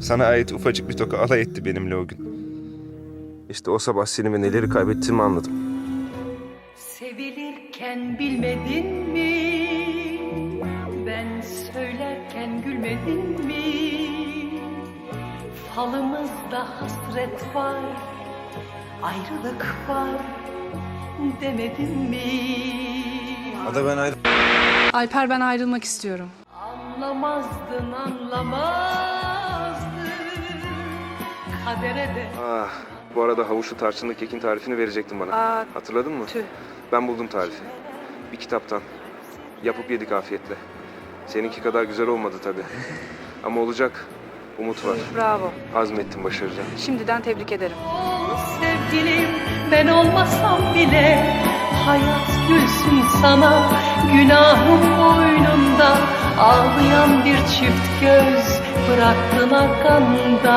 Sana ait ufacık bir toka alay etti benimle o gün. İşte o sabah seni ve neleri kaybettiğimi anladım. Sevilirken bilmedin mi? Ben söylerken gülmedin mi? Falımızda hasret var, ayrılık var demedin mi? Ada ben ayrı... Alper ben ayrılmak istiyorum. Anlamazdın anlamazdın Kadere de Ah, bu arada havuçlu tarçınlı kekin tarifini verecektin bana. Aa, Hatırladın mı? tüh. Ben buldum tarifi. Bir kitaptan. Yapıp yedik afiyetle. Seninki kadar güzel olmadı tabii. Ama olacak. Umut var. Bravo. Azmettim başaracağım. Şimdiden tebrik ederim. sevgilim Ben olmasam bile Hayat gülsün sana Günahım boynunda Ağlayan bir çift göz Bıraktın arkanda